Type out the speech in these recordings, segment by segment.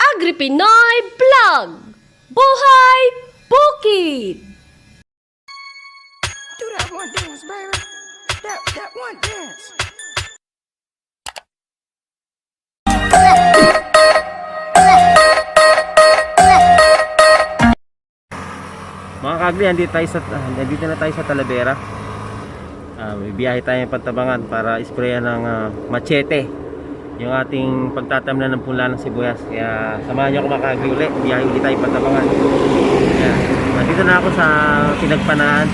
Agri Pinoy Vlog! Buhay Bukid! Do that one dance, baby. That that one dance. Mga kagli, andito, tayo sa, andito na tayo sa Talavera. Ah, may biyahe tayo ng pantabangan para isprayan ng ah, machete yung ating pagtatamnan ng pula ng sibuyas. Kaya samahan niyo ako mga kagli uli. Biyahe ulit tayo pantabangan. Kaya, nandito na ako sa pinagpanaan.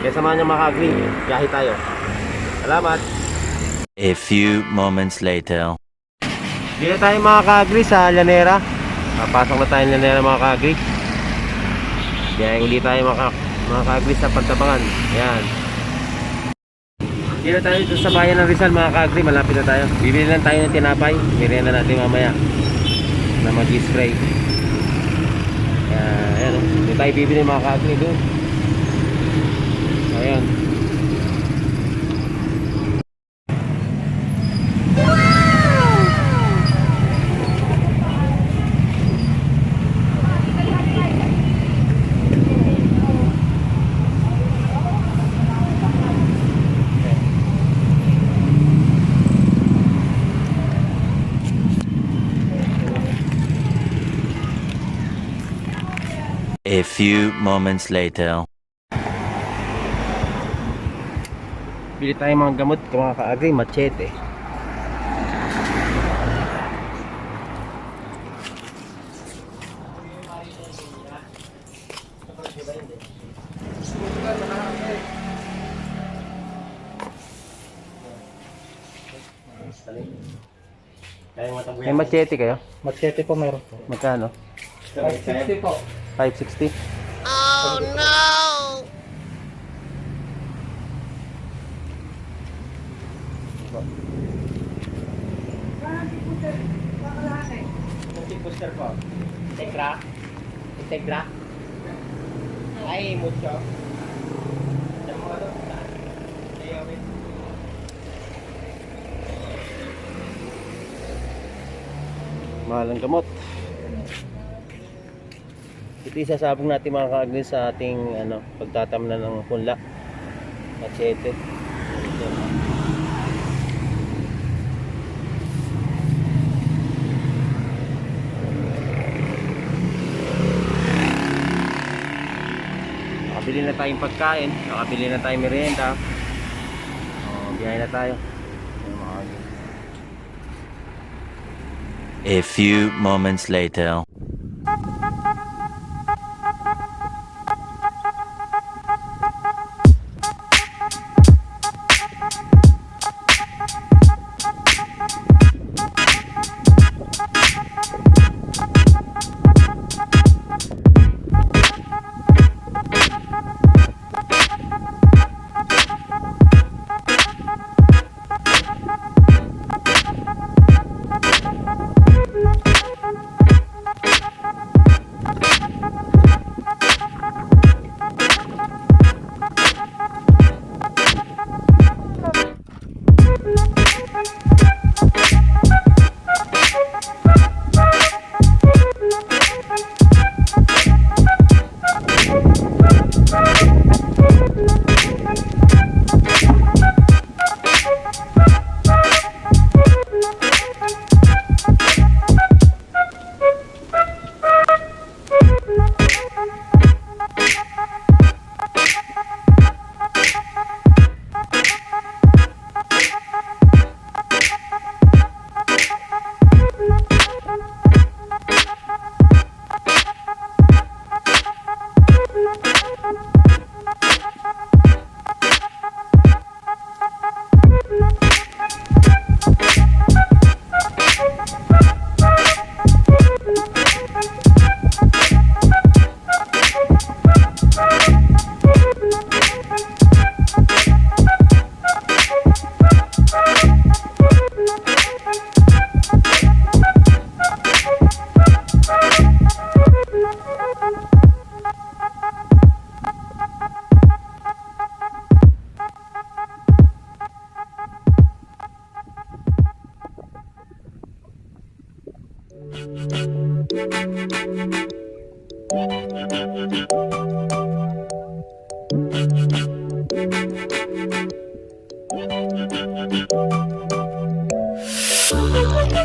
Kaya samahan niyo mga kagli. Biyahe tayo. Salamat! A few moments later. Dito tayo mga kagri sa Llanera. Papasok na tayo ng Llanera mga kagri. Biyahe ulit tayo mga, mga kagri sa Pantabangan. Ayan. Dito tayo dito sa bayan ng Rizal mga kagri. Malapit na tayo. Bibili lang tayo ng tinapay. Merienda natin mamaya. Na mag-spray. Ayan. Oh. Dito tayo bibili mga kagri doon. Ayan. A few moments later. Bili tayo mga gamot mga kaagri, machete. May machete kayo? Machete po meron po. Magkano? 560 po. 560? Puster po. Integra. Integra. Ay, mucho. mahal ang gamot ito isasabong natin mga kaagni sa ating ano, pagtatamnan ng punla machete Ito. nakabili na tayong pagkain nakabili na tayong merienda oh, biyahe na tayo. A few moments later.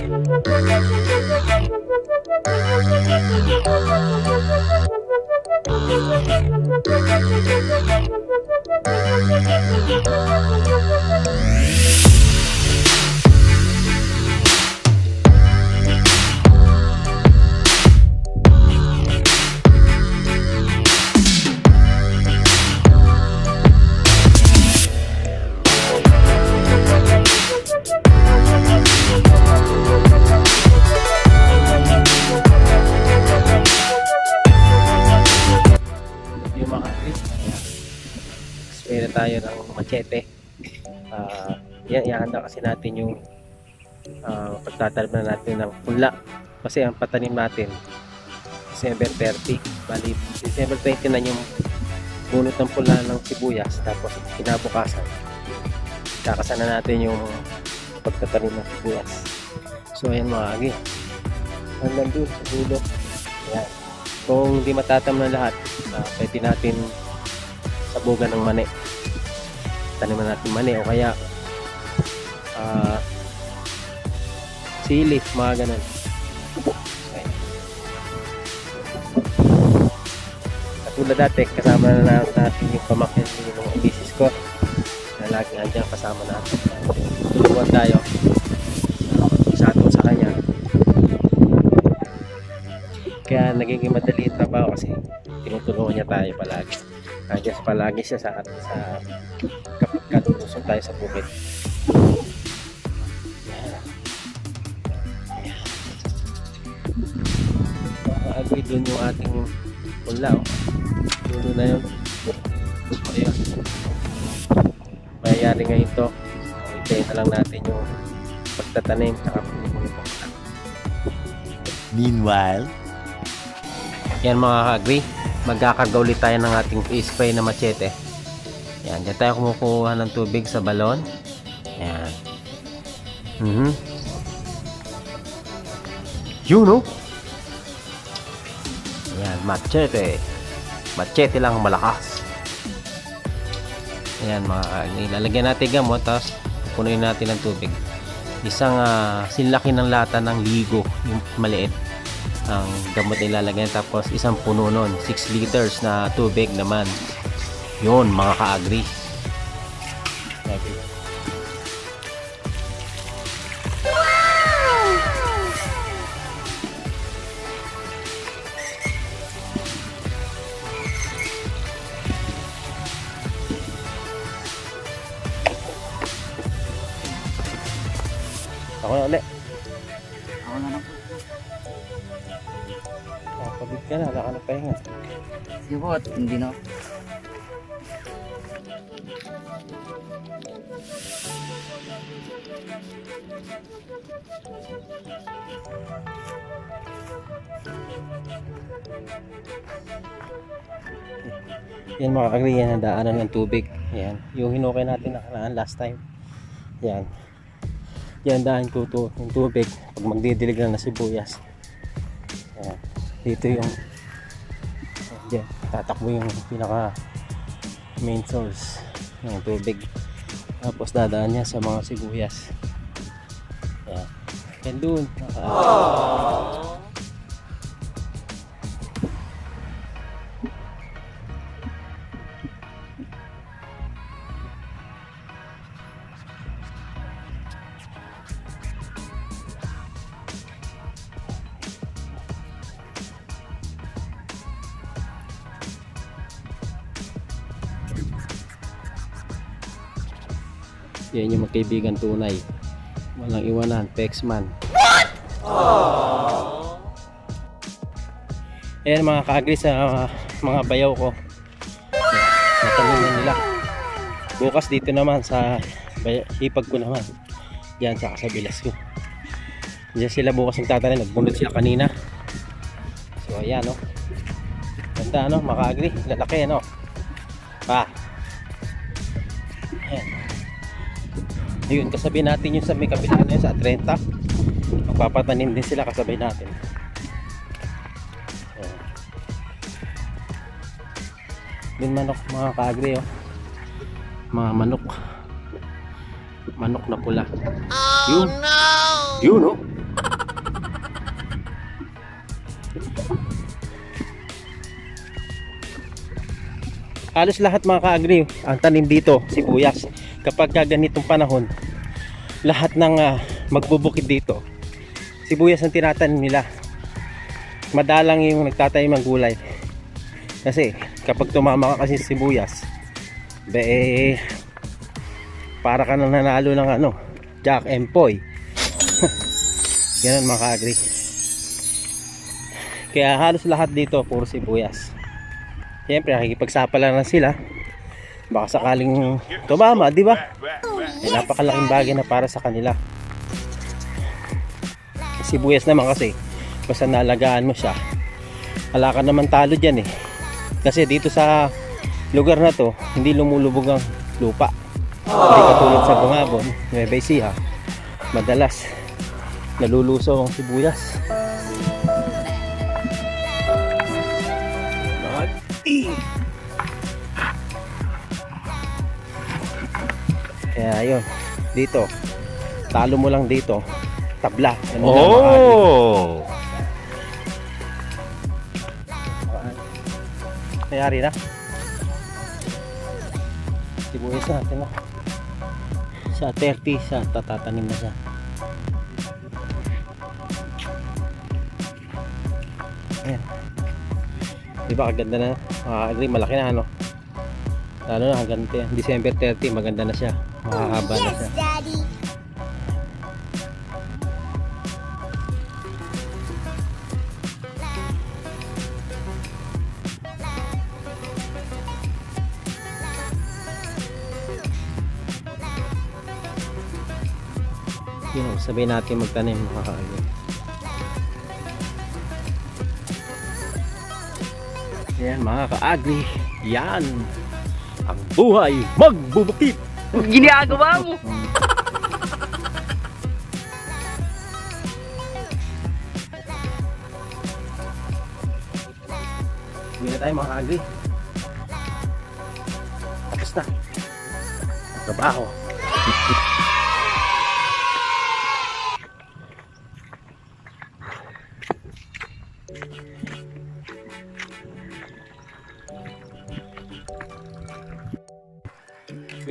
Yung machete. Ah, yan, ihanda kasi natin yung uh, pagtatanim na natin ng pula. Kasi ang patanim natin, December 30. Bali, December 20 na yung bunot ng pula ng sibuyas. Tapos, kinabukasan, kakasan na natin yung pagtatanim ng sibuyas. So, ayan mga agi. Hanggang doon sa dulo. Ayan. Kung hindi matatam na lahat, uh, pwede natin sabugan ng mani. Taniman natin mani o kaya ah sili, mga ganun. Okay. Katulad dati, kasama na natin yung pamangkin ng misis ko na lagi nandiyan kasama natin. Tulungan tayo sa atin sa kanya. Kaya nagiging madali yung trabaho kasi tinutulungan niya tayo palagi. Nandiyan palagi siya sa sa kapag kalulusong tayo sa bukid. Agree dun yung ating pula. Oh. Dulo na yun. Ayan. Mayayari ngayon to. Hintayin na lang natin yung pagtatanim sa. Meanwhile, Yan mga ka-agree, magkakarga ulit tayo ng ating spray na machete. Yan, dyan tayo kumukuha ng tubig sa balon. Yan. Mhm. Yun oh. Yan, machete. Machete lang ang malakas. Yan mga ka-agree. Lalagyan natin gamot, tapos punuin natin ng tubig. Isang ah, sinlaki ng lata ng ligo, yung maliit ang gamot na ilalagay. Tapos isang puno nun 6 liters na tubig naman. Yun mga ka-agree Pagod ka na, wala ka na pahinga. Sige po, at hindi na. Yan mga kagri, yan ang daanan ng tubig. Yan, yung hinukay natin nakaraan last time. Yan. Yan daan tuto yung tubig pag magdidilig na ng sibuyas. Yan. Dito yung yan, tatakbo yung pinaka main source ng tubig. Tapos dadaan niya sa mga sibuyas. Yan. Yan dun. naka- Yan yung magkaibigan tunay. Walang iwanan, Pexman. What? Ayan mga kaagri sa uh, mga bayaw ko. Natanong na nila. Bukas dito naman sa hipag ko naman. Yan sa kasabilas ko. Diyan sila bukas ang tatanim. Nagbunod sila kanina. So ayan no. Ganda no, makaagri. Lalaki no. Pa. Ayan ayun kasabay natin yung sa may kabila na yun sa 30 magpapatanim din sila kasabay natin. Ayun. din manok mga kaagri oh. mga manok. Manok na pula. Oh yun. no! Yun oh. Halos lahat mga kaagri ang tanim dito sibuyas Kapag ka ganitong panahon, lahat ng ah, magbubukid dito sibuyas ang tinatanim nila. Madalang yung nagtatanim ng gulay. Kasi kapag tumama ka kasi sibuyas, be eh, para ka nang nanalo ng ano, Jack Empoy. Ganun mga ka-agri. Kaya halos lahat dito puro sibuyas. Siyempre nakikipagsapala na sila. Baka sakaling tumama, di ba? Eh, napakalaking bagay na para sa kanila. Sibuyas naman kasi, basta nalagaan mo siya, wala ka naman talo dyan eh. Kasi dito sa lugar na to, hindi lumulubog ang lupa. Hindi katulad sa Bungabon, Nueva Ecija, madalas nalulusaw ang sibuyas. Kaya yun, dito, talo mo lang dito, tabla. Ano. Oh! Mayari na. Sibuyas natin na. Sa 30, sa tatatanim na siya. Ayan. Di ba kaganda na? Makakagri, malaki na ano? Lalo na hanggang December 30, maganda na siya. Makahaba na siya. Yun o, sabihin natin magtanim mga kaagri. Yan mga kaagri. Yan. Buhay magbubukit. Ginagawa mo! Hindi na tayo mga kaagri. Tapos na. Trabaho.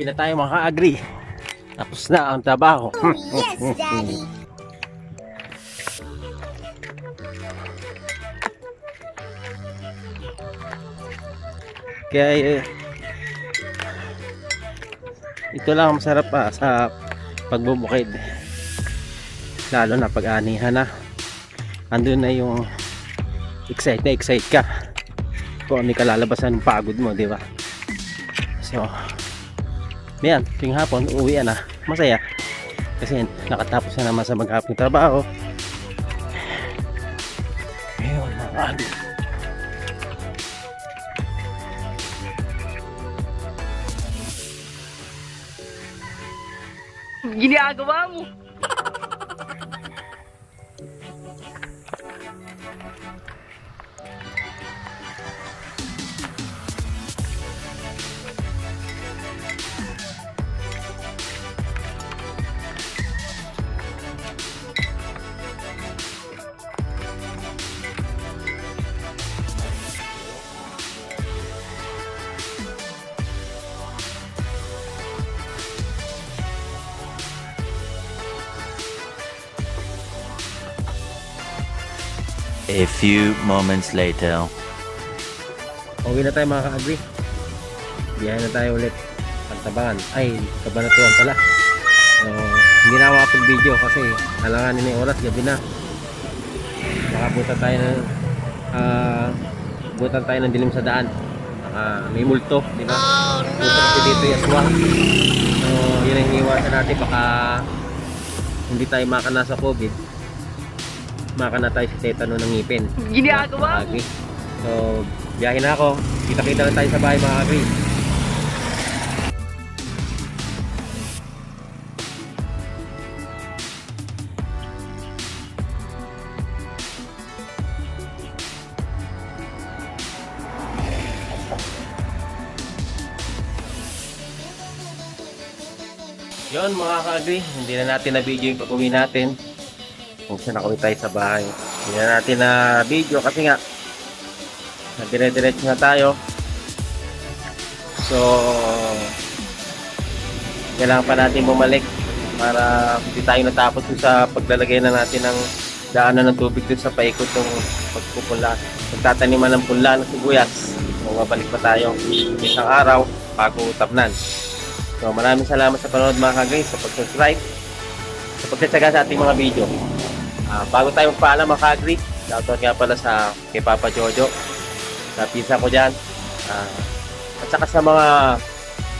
Hindi na tayo mga kaagri. Tapos na ang trabaho. Yes, Daddy. Kaya eh, ito lang ang masarap pa sa pagbubukid. Lalo na pag anihan na. Andun na yung excite na excite ka. Kung ano kalalabasan ng pagod mo, di ba? So, yan, tuwing hapon, uuwi na. Masaya. Kasi nakatapos na naman sa maghapong trabaho. Ayun, mga adi. Ginagawa mo! A few moments later. Uwi na tayo mga ka-agri. Biyahe na tayo ulit. Pagtabangan. Ay, kabanatuan pala. So, hindi na ako video kasi alanganin na oras. Gabi na. Nakabutan tayo ng ah butan tayo ng dilim sa daan. Baka may multo, di ba? Oh, no! kasi dito yung aswang. So, yun ang iniwasan natin. Baka hindi tayo makana sa COVID. Maka makanatay si tetano ng ngipin. Ginagawa mo? So, biyahe na ako. Kita-kita na tayo sa bahay mga kagri. Yun mga ka hindi na natin na video yung pag natin. Kung saan nakauwi tayo sa bahay. Hindi na natin na video kasi nga dire-diretso na tayo. So, kailangan pa natin bumalik para hindi tayo natapos sa paglalagay na natin ng daanan ng tubig dun sa paikot ng pagpupula. Pagtataniman ng punla ng sibuyas. Mabalik pa tayo isang araw bago tapnan. So, maraming salamat sa panonood mga kagay, sa pag-subscribe, sa pagtsatsaga sa ating mga video. Ah, bago tayo magpaalam mga kagri, shoutout nga pala sa kay Papa Jojo, sa pisa ko dyan, ah, at saka sa mga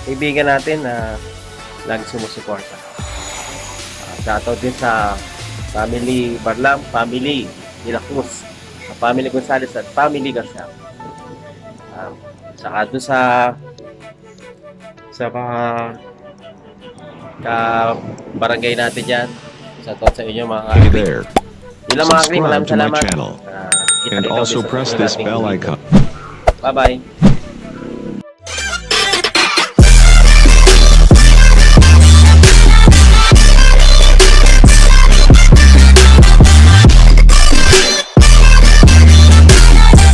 kaibigan natin na lagi sumusuporta. Uh, shoutout din sa family Barlam, family De La Cruz, sa family Gonzales at family Garcia. Um, saka doon sa sa mga ka barangay natin dyan. Shoutout sa inyo mga Hey there, Yun lang mga kagri, subscribe maraming to my salamat. channel Ah, and kita-kita also ulit sa press susunod this nating bell video. icon. Bye-bye.